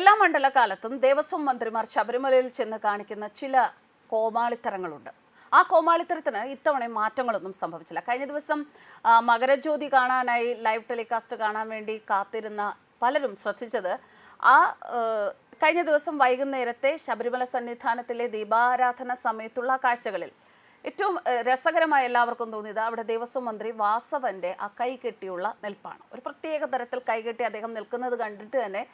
എല്ലാ മണ്ഡലകാലത്തും ദേവസ്വം മന്ത്രിമാർ ശബരിമലയിൽ ചെന്ന് കാണിക്കുന്ന ചില കോമാളിത്തരങ്ങളുണ്ട്. ആ കോമാളിത്തരത്തിന് ഇത്തവണ മാറ്റങ്ങളൊന്നും സംഭവിച്ചില്ല. കഴിഞ്ഞ ദിവസം മകരജ്യോതി കാണാനായി ലൈവ് ടെലികാസ്റ്റ് കാണാൻ വേണ്ടി കാത്തിരുന്ന പലരും ശ്രദ്ധിച്ചത് ആ കഴിഞ്ഞ ദിവസം വൈകുന്നേരത്തെ ശബരിമല സന്നിധാനത്തിലെ ദീപാരാധന സമയത്തുള്ള കാഴ്ചകളിൽ ഏറ്റവും രസകരമായ എല്ലാവർക്കും തോന്നിയത് അവിടെ ദേവസ്വം മന്ത്രി വാസവന്റെ ആ കൈ കെട്ടിയുള്ള നിൽപ്പാണ്. ഒരു പ്രത്യേക തരത്തിൽ കൈകെട്ടി അദ്ദേഹം നിൽക്കുന്നത് കണ്ടിട്ട് തന്നെ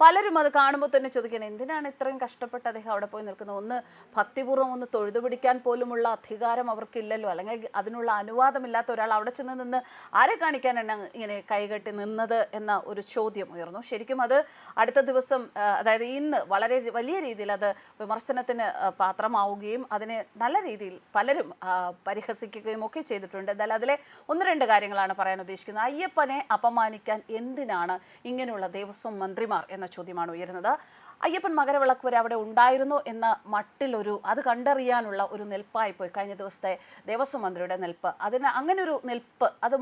പലരും അത് കാണുമ്പോൾ തന്നെ ചോദിക്കണം എന്തിനാണ് ഇത്രയും കഷ്ടപ്പെട്ട് അദ്ദേഹം അവിടെ പോയി നിൽക്കുന്നത്? ഒന്ന് ഭക്തിപൂർവം ഒന്ന് തൊഴുതു പിടിക്കാൻ പോലുമുള്ള അധികാരം അവർക്കില്ലല്ലോ. അല്ലെങ്കിൽ അതിനുള്ള അനുവാദമില്ലാത്ത ഒരാൾ അവിടെ ചെന്ന് നിന്ന് ആരെ കാണിക്കാനാണ് ഇങ്ങനെ കൈകെട്ടി നിന്നത് എന്ന ഒരു ചോദ്യം ഉയർന്നു. ശരിക്കും അത് അടുത്ത ദിവസം അതായത് ഇന്ന് വളരെ വലിയ രീതിയിൽ അത് വിമർശനത്തിന് പാത്രമാവുകയും അതിനെ നല്ല രീതിയിൽ പലരും പരിഹസിക്കുകയും ഒക്കെ ചെയ്തിട്ടുണ്ട്. എന്നാൽ അതിലെ ഒന്ന് രണ്ട് കാര്യങ്ങളാണ് പറയാൻ ഉദ്ദേശിക്കുന്നത്. അയ്യപ്പനെ അപമാനിക്കാൻ എന്തിനാണ് ഇങ്ങനെയുള്ള ദേവസ്വം മന്ത്രിമാർ എന്ന ചോദ്യമാണ് ഉയരുന്നത്. അയ്യപ്പൻ മകരവിളക്ക് വരെ അവിടെ ഉണ്ടായിരുന്നു എന്ന മട്ടിലൊരു അത് കണ്ടറിയാനുള്ള ഒരു നിൽപ്പായി പോയി കഴിഞ്ഞ ദിവസത്തെ ദേവസ്വം മന്ത്രിയുടെ നെൽപ്പ്. അതിന് അങ്ങനെ ഒരു നെൽപ്പ്. അത്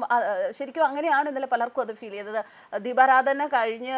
ശരിക്കും അങ്ങനെയാണ് ഇന്നലെ പലർക്കും അത് ഫീൽ ചെയ്തത്. ദീപാരാധന കഴിഞ്ഞ്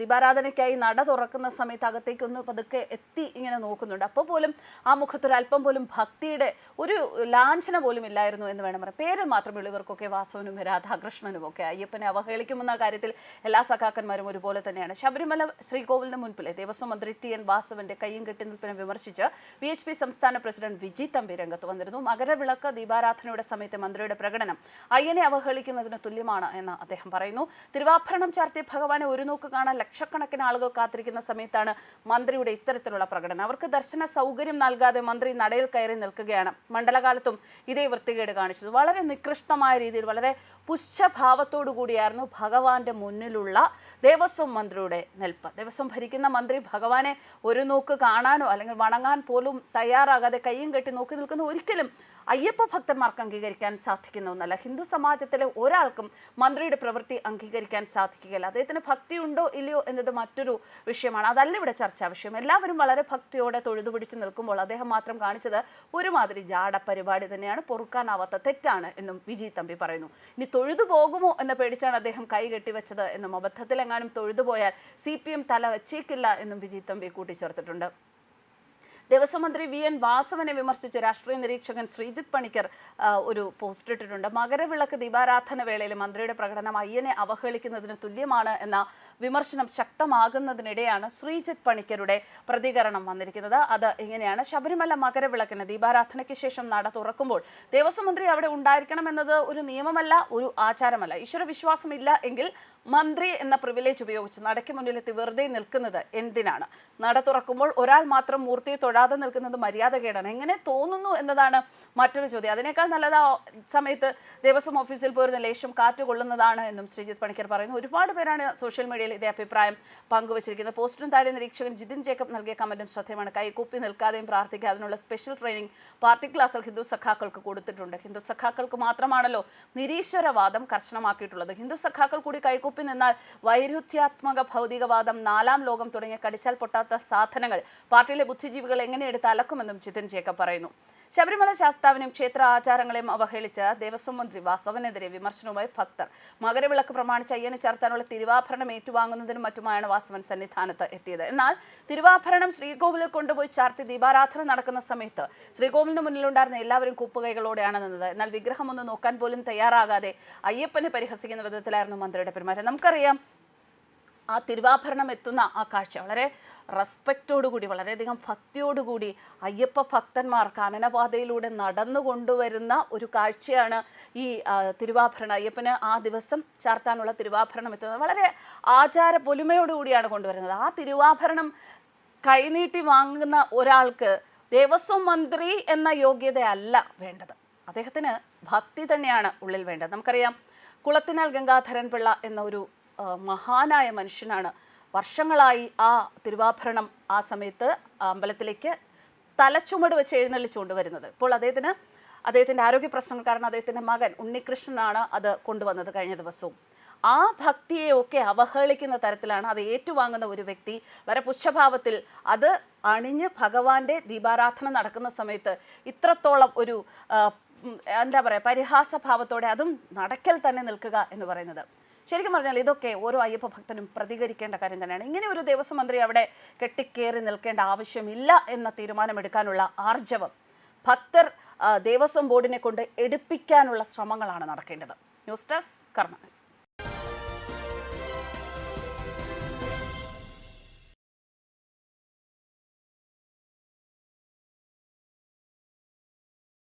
ദീപാരാധനയ്ക്കായി നട തുറക്കുന്ന സമയത്ത് അകത്തേക്കൊന്ന് പതുക്കെ എത്തി ഇങ്ങനെ നോക്കുന്നുണ്ട്. അപ്പോൾ പോലും ആ മുഖത്തൊരല്പം പോലും ഭക്തിയുടെ ഒരു ലാഞ്ചന പോലും ഇല്ലായിരുന്നു എന്ന് വേണം പറയാം പേര് മാത്രമേ ഉള്ളൂ ഇവർക്കൊക്കെ വാസവനും രാധാകൃഷ്ണനും ഒക്കെ. അയ്യപ്പനെ അവഹേളിക്കുമെന്ന കാര്യത്തിൽ എല്ലാ സഖാക്കന്മാരും ഒരുപോലെ തന്നെയാണ്. ശബരിമല ശ്രീകോവിലിന് മുൻപിലെ ദേവസ്വം മന്ത്രി ടി എൻ വാസവന്റെ കയ്യും കെട്ടിനിൽപ്പിനെ വിമർശിച്ച് വി എച്ച് പി സംസ്ഥാന പ്രസിഡന്റ് വിജി തമ്പി രംഗത്ത് വന്നിരുന്നു. മകരവിളക്ക് ദീപാരാധനയുടെ സമയത്ത് മന്ത്രിയുടെ പ്രകടനം അയ്യനെ അവഹേളിക്കുന്നതിന് തുല്യമാണ് എന്ന് അദ്ദേഹം പറയുന്നു. തിരുവാഭരണം ചാർത്തിയ ഭഗവാനെ ഒരു നോക്ക് കാണാൻ ലക്ഷക്കണക്കിന് ആളുകൾ കാത്തിരിക്കുന്ന സമയത്താണ് മന്ത്രിയുടെ ഇത്തരത്തിലുള്ള പ്രകടനം. അവർക്ക് ദർശന സൗകര്യം നൽകാതെ മന്ത്രി നടയിൽ കയറി നിൽക്കുകയാണ്. മണ്ഡലകാലത്തും ഇതേ വൃത്തികേട് കാണിച്ചത്. വളരെ നികൃഷ്ടമായ രീതിയിൽ വളരെ പുച്ഛഭാവത്തോടു കൂടിയായിരുന്നു ഭഗവാന്റെ മുന്നിലുള്ള ദേവസ്വം മന്ത്രിയുടെ നിൽപ്പ്. ദേവസ്വം ഭരിക്കുന്ന മന്ത്രി ഭഗവാനെ ഒരു നോക്ക് കാണാനോ അല്ലെങ്കിൽ വണങ്ങാൻ പോലും തയ്യാറാകാതെ കൈയും കെട്ടി നോക്കി നിൽക്കുന്ന ഒരിക്കലും അയ്യപ്പ ഭക്തന്മാർക്ക് അംഗീകരിക്കാൻ സാധിക്കുന്ന ഒന്നല്ല. ഹിന്ദു സമാജത്തിലെ ഒരാൾക്കും മന്ത്രിയുടെ പ്രവൃത്തി അംഗീകരിക്കാൻ സാധിക്കുകയില്ല. അദ്ദേഹത്തിന് ഭക്തി ഉണ്ടോ ഇല്ലയോ എന്നത് മറ്റൊരു വിഷയമാണ്. അതല്ല ഇവിടെ ചർച്ചാ വിഷയം. എല്ലാവരും വളരെ ഭക്തിയോടെ തൊഴുതു പിടിച്ച് നിൽക്കുമ്പോൾ അദ്ദേഹം മാത്രം കാണിച്ചത് ഒരുമാതിരി ജാട പരിപാടി തന്നെയാണ്. പൊറുക്കാനാവാത്ത തെറ്റാണ് എന്നും വിജി തമ്പി പറയുന്നു. ഇനി തൊഴുതു പോകുമോ എന്ന പേടിച്ചാണ് അദ്ദേഹം കൈ കെട്ടിവെച്ചത് എന്നും അബദ്ധത്തിലെങ്ങാനും തൊഴുതു പോയാൽ സി പി എം തല വച്ചേക്കില്ല എന്നും വിജി തമ്പി കൂട്ടിച്ചേർത്തിട്ടുണ്ട്. ദേവസ്വം മന്ത്രി വി എൻ വാസവനെ വിമർശിച്ച് രാഷ്ട്രീയ നിരീക്ഷകൻ ശ്രീജിത് പണിക്കർ ഒരു പോസ്റ്റ് ഇട്ടിട്ടുണ്ട്. മകരവിളക്ക് ദീപാരാധന വേളയിൽ മന്ത്രിയുടെ പ്രകടനം അയ്യനെ അവഹേളിക്കുന്നതിന് തുല്യമാണ് എന്ന വിമർശനം ശക്തമാകുന്നതിനിടെയാണ് ശ്രീജിത് പണിക്കരുടെ പ്രതികരണം വന്നിരിക്കുന്നത്. അത് ഇങ്ങനെയാണ്. ശബരിമല മകരവിളക്കിന് ദീപാരാധനയ്ക്ക് ശേഷം നട തുറക്കുമ്പോൾ ദേവസ്വം മന്ത്രി അവിടെ ഉണ്ടായിരിക്കണം എന്നത് ഒരു നിയമമല്ല ഒരു ആചാരമല്ല. ഈശ്വര വിശ്വാസമില്ല എങ്കിൽ മന്ത്രി എന്ന പ്രിവിലേജ് ഉപയോഗിച്ച് നടയ്ക്ക് മുന്നിലെത്തി വെറുതെ നിൽക്കുന്നത് എന്തിനാണ്? നട തുറക്കുമ്പോൾ ഒരാൾ മാത്രം മൂർത്തിയെ തൊഴാതെ നിൽക്കുന്നത് മര്യാദകേടാണ്. എങ്ങനെ തോന്നുന്നു എന്നതാണ് മറ്റൊരു ചോദ്യം. അതിനേക്കാൾ നല്ലത് ആ സമയത്ത് ദേവസ്വം ഓഫീസിൽ പോയിരുന്ന ലേശം കാറ്റ് കൊള്ളുന്നതാണ് എന്നും ശ്രീജിത്ത് പണിക്കർ പറയുന്നു. ഒരുപാട് പേരാണ് സോഷ്യൽ മീഡിയയിൽ ഇതേ അഭിപ്രായം പങ്കുവച്ചിരിക്കുന്നത്. പോസ്റ്റിനും താഴെ നിരീക്ഷകൻ ജിതിൻ ജേക്കബ് നൽകിയ കമന്റും ശ്രദ്ധേയമാണ്. കൈകൂപ്പി നിൽക്കാതെയും പ്രാർത്ഥിക്കുക അതിനുള്ള സ്പെഷ്യൽ ട്രെയിനിങ് പാർട്ടി ക്ലാസ്സിൽ ഹിന്ദു സഖാക്കൾക്ക് കൊടുത്തിട്ടുണ്ട്. ഹിന്ദു സഖാക്കൾക്ക് മാത്രമാണല്ലോ നിരീശ്വരവാദം കർശനമാക്കിയിട്ടുള്ളത്. ഹിന്ദു സഖാക്കൾ കൂടി കൈകൂപ്പി നിന്നാൽ വൈരുദ്ധ്യാത്മക ഭൗതികവാദം നാലാം ലോകം തുടങ്ങിയ കടിച്ചാൽ പൊട്ടാത്ത സാധനങ്ങൾ. പാർട്ടിയിലെ ബുദ്ധിജീവികൾ എങ്ങനെ എടുത്ത് അലക്കുമെന്നും ജിതിൻ ജേക്കബ് പറയുന്നു. ശബരിമല ശാസ്താവിനും ക്ഷേത്ര ആചാരങ്ങളെയും അവഹേളിച്ച് ദേവസ്വം മന്ത്രി വാസവനെതിരെ വിമർശനവുമായി ഭക്തർ. മകരവിളക്ക് പ്രമാണിച്ച് അയ്യനെ ചേർത്താനുള്ള തിരുവാഭരണം ഏറ്റുവാങ്ങുന്നതിനും മറ്റുമായാണ് വാസവൻ സന്നിധാനത്ത് എത്തിയത്. എന്നാൽ തിരുവാഭരണം ശ്രീകോവിലിൽ കൊണ്ടുപോയി ചാർത്തി ദീപാരാധന നടക്കുന്ന സമയത്ത് ശ്രീകോവിലിന് മുന്നിലുണ്ടായിരുന്ന എല്ലാവരും കൂപ്പുകൈകളോടെയാണ് നിന്നത്. എന്നാൽ വിഗ്രഹം ഒന്ന് നോക്കാൻ പോലും തയ്യാറാകാതെ അയ്യപ്പനെ പരിഹസിക്കുന്ന വിധത്തിലായിരുന്നു മന്ത്രിയുടെ പെരുമാറ്റം. നമുക്കറിയാം ആ തിരുവാഭരണം എത്തുന്ന ആ കാഴ്ച വളരെ റെസ്പെക്റ്റോടുകൂടി വളരെയധികം ഭക്തിയോടുകൂടി അയ്യപ്പ ഭക്തന്മാർ കാനനപാതയിലൂടെ നടന്നു കൊണ്ടുവരുന്ന ഒരു കാഴ്ചയാണ് ഈ തിരുവാഭരണം. അയ്യപ്പന് ആ ദിവസം ചാർത്താനുള്ള തിരുവാഭരണം എത്തുന്നത് വളരെ ആചാര പൊലിമയോടുകൂടിയാണ് കൊണ്ടുവരുന്നത്. ആ തിരുവാഭരണം കൈനീട്ടി വാങ്ങുന്ന ഒരാൾക്ക് ദേവസ്വം മന്ത്രി എന്ന യോഗ്യതയല്ല വേണ്ടത്. അദ്ദേഹത്തിന് ഭക്തി തന്നെയാണ് ഉള്ളിൽ വേണ്ടത്. നമുക്കറിയാം കുളത്തിനാൽ ഗംഗാധരൻ പിള്ള എന്ന ഒരു മഹാനായ മനുഷ്യനാണ് വർഷങ്ങളായി ആ തിരുവാഭരണം ആ സമയത്ത് അമ്പലത്തിലേക്ക് തലച്ചുമട് വെച്ച് എഴുന്നള്ളിച്ചുകൊണ്ട് വരുന്നത്. ഇപ്പോൾ അദ്ദേഹത്തിന് അദ്ദേഹത്തിന്റെ ആരോഗ്യ പ്രശ്നങ്ങൾ കാരണം അദ്ദേഹത്തിന്റെ മകൻ ഉണ്ണികൃഷ്ണനാണ് അത് കൊണ്ടുവന്നത് കഴിഞ്ഞ ദിവസവും. ആ ഭക്തിയെയൊക്കെ അവഹേളിക്കുന്ന തരത്തിലാണ് അത് ഏറ്റുവാങ്ങുന്ന ഒരു വ്യക്തി. വരെ പുച്ഛഭാവത്തിൽ അത് അണിഞ്ഞ് ഭഗവാന്റെ ദീപാരാധന നടക്കുന്ന സമയത്ത് ഇത്രത്തോളം ഒരു എന്താ പറയുക പരിഹാസഭാവത്തോടെ അതും നടക്കൽ തന്നെ നിൽക്കുക എന്ന് പറയുന്നത്. ശരിക്കും പറഞ്ഞാൽ ഇതൊക്കെ ഓരോ അയ്യപ്പ ഭക്തനും പ്രതികരിക്കേണ്ട കാര്യം തന്നെയാണ്. ഇങ്ങനെ ഒരു ദേവസ്വം മന്ത്രി അവിടെ കെട്ടിക്കേറി നിൽക്കേണ്ട ആവശ്യമില്ല എന്ന തീരുമാനമെടുക്കാനുള്ള ആർജവം ഭക്തർ ദേവസ്വം ബോർഡിനെ കൊണ്ട് എടുപ്പിക്കാനുള്ള ശ്രമങ്ങളാണ് നടക്കേണ്ടത്. ന്യൂസ് ഡെസ്ക് കർമ്മ